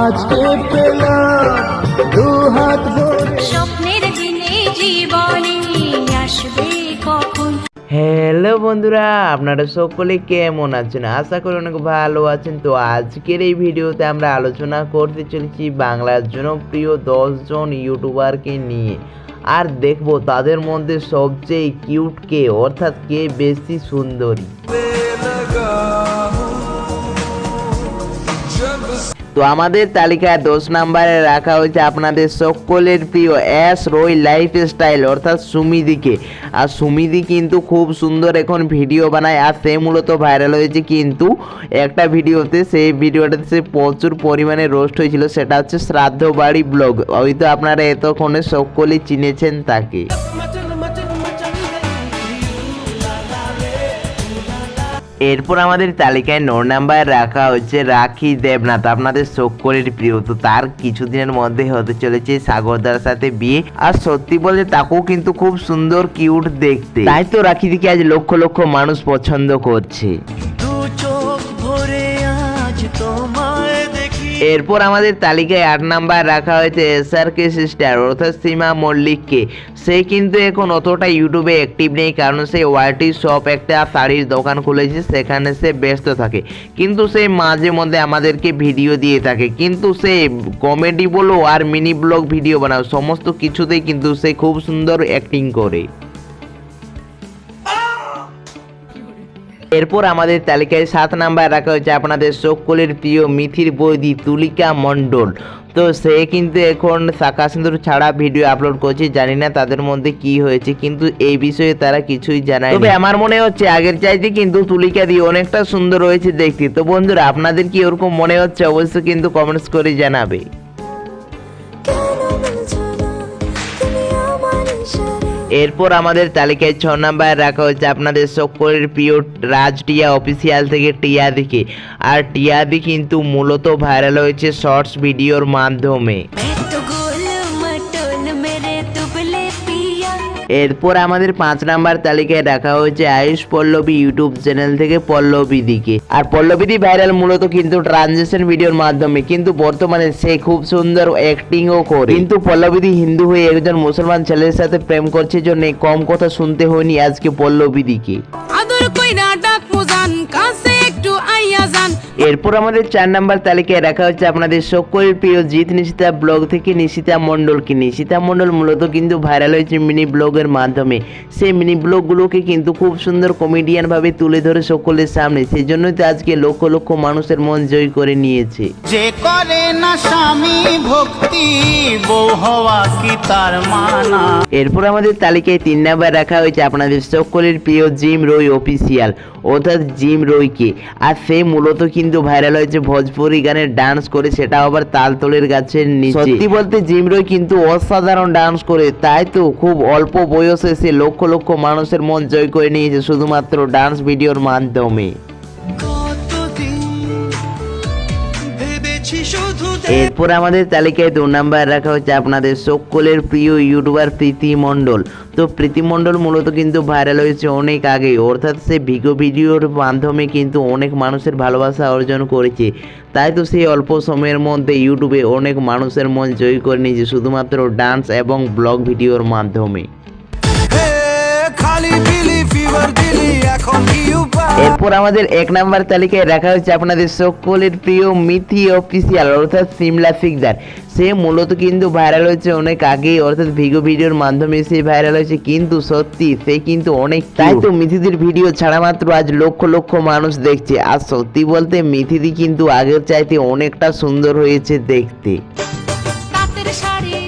আজকে পেলাম দু হাত স্বপ্নের দিনে জীবনে আসবে কখন? হ্যালো বন্ধুরা আপনারা সকলে কেমন আছেন? আশা করি অনেক ভালো আছেন। তো আজকের এই ভিডিওতে আমরা আলোচনা করতে চলেছি বাংলার জনপ্রিয় দশজন ইউটিউবারকে নিয়ে। আর দেখব তাদের মধ্যে সবচেয়ে কিউট কে অর্থাৎ কে বেশি সুন্দরী। তো আমাদের তালিকায় দশ নাম্বারে রাখা হয়েছে আপনাদের সকলের প্রিয় রয় লাইফ স্টাইল অর্থাৎ সুমিদিকে। আর সুমিদি কিন্তু খুব সুন্দর এখন ভিডিও বানায়, আর সে মূলত ভাইরাল হয়েছে কিন্তু একটা ভিডিওতে, সেই ভিডিওটাতে সে প্রচুর পরিমাণে রোস্ট হয়েছিল, সেটা হচ্ছে শ্রাদ্ধ বাড়ি ব্লগ হয়তো আপনারা এতক্ষণে সকলেই চিনেছেন তাকে। এরপর আমাদের তালিকায় ন নাম্বার রাখা হচ্ছে রাখি দেবনাথ। আপনাদের সকলের প্রিয়, তো তার কিছুদিনের মধ্যে হতে চলেছে সাগরদার সাথে বিয়ে। আর সত্যি বলে তাকেও কিন্তু খুব সুন্দর কিউট দেখতে। তাই তো রাখি দিকে আজ লক্ষ লক্ষ মানুষ পছন্দ করছে। এরপর আমাদের তালিকায় আট নাম্বার রাখা হয়েছে এসআর কে সিস্টার, অর্থাৎ সীমা মল্লিককে। সে কিন্তু এখন অতটা ইউটিউবে অ্যাক্টিভ নেই, কারণ সে ওয়াইটি শপ একটা শাড়ির দোকান খুলেছে, সেখানে সে ব্যস্ত থাকে। কিন্তু সে মাঝে মধ্যে আমাদেরকে ভিডিও দিয়ে থাকে। কিন্তু সে কমেডি বলো আর মিনি ব্লগ ভিডিও বানাও, সমস্ত কিছুতেই কিন্তু সে খুব সুন্দর অ্যাক্টিং করে। এরপর আমাদের তালিকায় সাত নাম্বার রাখা হয়েছে আপনাদের সকলের প্রিয় মিথির বৈদি তুলিকা মণ্ডল। তো সে কিন্তু এখন শাখা সিন্দুর ছাড়া ভিডিও আপলোড করছে, জানি না তাদের মধ্যে কি হয়েছে, কিন্তু এই বিষয়ে তারা কিছুই জানায় তবে আমার মনে হচ্ছে আগের চাইতে কিন্তু তুলিকা দিয়ে অনেকটা সুন্দর হয়েছে দেখতে। তো বন্ধুরা, আপনাদের কি ওরকম মনে হচ্ছে অবশ্যই কিন্তু কমেন্টস করে জানাবে। এরপর আমাদের তালিকায় ছ নাম্বার রাখা হয়েছে আপনাদের সকলের প্রিয় রাজ টিয়া অফিসিয়াল থেকে টিয়াদিকে। আর টিয়াদি কিন্তু মূলত ভাইরাল হয়েছে শর্টস ভিডিওর মাধ্যমে। এরপর আমাদের পাঁচ নাম্বার তালিকায় রাখা হয়েছে আয়ুষ পল্লবী ইউটিউব চ্যানেল থেকে পল্লবী দিকে। আর পল্লবীদি ভাইরাল মূলত কিন্তু ট্রানজেকশন ভিডিওর মাধ্যমে, কিন্তু বর্তমানে সে খুব সুন্দর অ্যাক্টিংও করে। কিন্তু পল্লবীদি হিন্দু হয়ে একজন মুসলমান ছেলের সাথে প্রেম করছে জন্য কম কথা শুনতে হয়নি আজকে পল্লবীদিকে আদর কইরা ডাক মোজান যান এরপর আমাদের চার নাম্বার তালিকায় রাখা হচ্ছে আপনাদের সকলের প্রিয় জিৎ নিশিতা ব্লগ থেকে নিশিতা মণ্ডলকে। নিশিতা মণ্ডল মূলত কিন্তু ভাইরাল হয়েছে মিনি ব্লগের মাধ্যমে। সেই মিনি ব্লগগুলোকে কিন্তু খুব সুন্দর কমেডিয়ানভাবে তুলে ধরে সকলের সামনে। সেই জন্যই তো আজকে লক্ষ লক্ষ মানুষের মন জয় করে নিয়েছে। যে করে না স্বামী ভক্তি হওয়া কি তার মানা? এরপর আমাদের তালিকায় তিন নাম্বার রাখা হয়েছে আপনাদের সকলের প্রিয় জিম রয় অফিসিয়াল অর্থাৎ জিম রয়কে আর সে মূলত কিন্তু ভাইরাল হয়েছে ভোজপুরি গানের ডান্স করে সেটা আবার তালতলের গাছের নিচে। সত্যি বলতে জিম রয় কিন্তু অসাধারণ ডান্স করে তাই তো খুব অল্প বয়সে সে লক্ষ লক্ষ মানুষের মন জয় করে নিয়েছে শুধুমাত্র ডান্স ভিডিওর মাধ্যমে। এরপর আমাদের তালিকায় দু নাম্বার রাখা হচ্ছে আপনাদের সকলের প্রিয় ইউটিউবার প্রীতি মণ্ডল। তো প্রীতি মণ্ডল মূলত কিন্তু ভাইরাল হয়েছে অনেক আগেই অর্থাৎ সে ভিগো ভিডিওর মাধ্যমে কিন্তু অনেক মানুষের ভালোবাসা অর্জন করেছে। তাই তো সেই অল্প সময়ের মধ্যে ইউটিউবে অনেক মানুষের মন জয় করে নিয়েছে শুধুমাত্র ডান্স এবং ব্লগ ভিডিওর মাধ্যমে। খালি এরপর আমাদের এক নাম্বার তালিকায় রাখা হচ্ছে আপনাদের সকলের প্রিয় মিথি অফিসিয়াল অর্থাৎ সিমলা সিকদার। সে মূলত কিন্তু ভাইরাল হয়েছে অনেক আগেই অর্থাৎ ভিগো ভিডিওর মাধ্যমে সে ভাইরাল হয়েছে কিন্তু সত্যি সে কিন্তু অনেক তাই তো মিথিদির ভিডিও ছাড়া মাত্র আজ লক্ষ লক্ষ মানুষ দেখছে আর সত্যি বলতে মিথিদি কিন্তু আগের চাইতে অনেকটা সুন্দর হয়েছে দেখতে। রাতের শাড়ি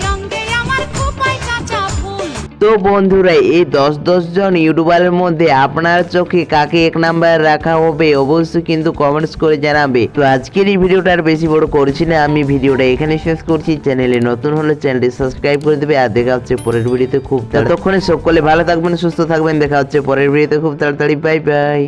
তো বন্ধুরা, এই দশ দশজন ইউটিউবারের মধ্যে আপনার চোখে কাকে এক নাম্বার রাখা হবে অবশ্যই কিন্তু কমেন্টস করে জানাবে। তো আজকের এই ভিডিওটা আর বেশি বড় করছি না, আমি ভিডিওটা এখানে শেষ করছি। চ্যানেলে নতুন হলে চ্যানেলটি সাবস্ক্রাইব করে দেবে আর দেখা হচ্ছে পরের ভিডিওতে খুব ততক্ষণে সকলে ভালো থাকবেন, সুস্থ থাকবেন, দেখা হচ্ছে পরের ভিডিওতে খুব তাড়াতাড়ি। Bye bye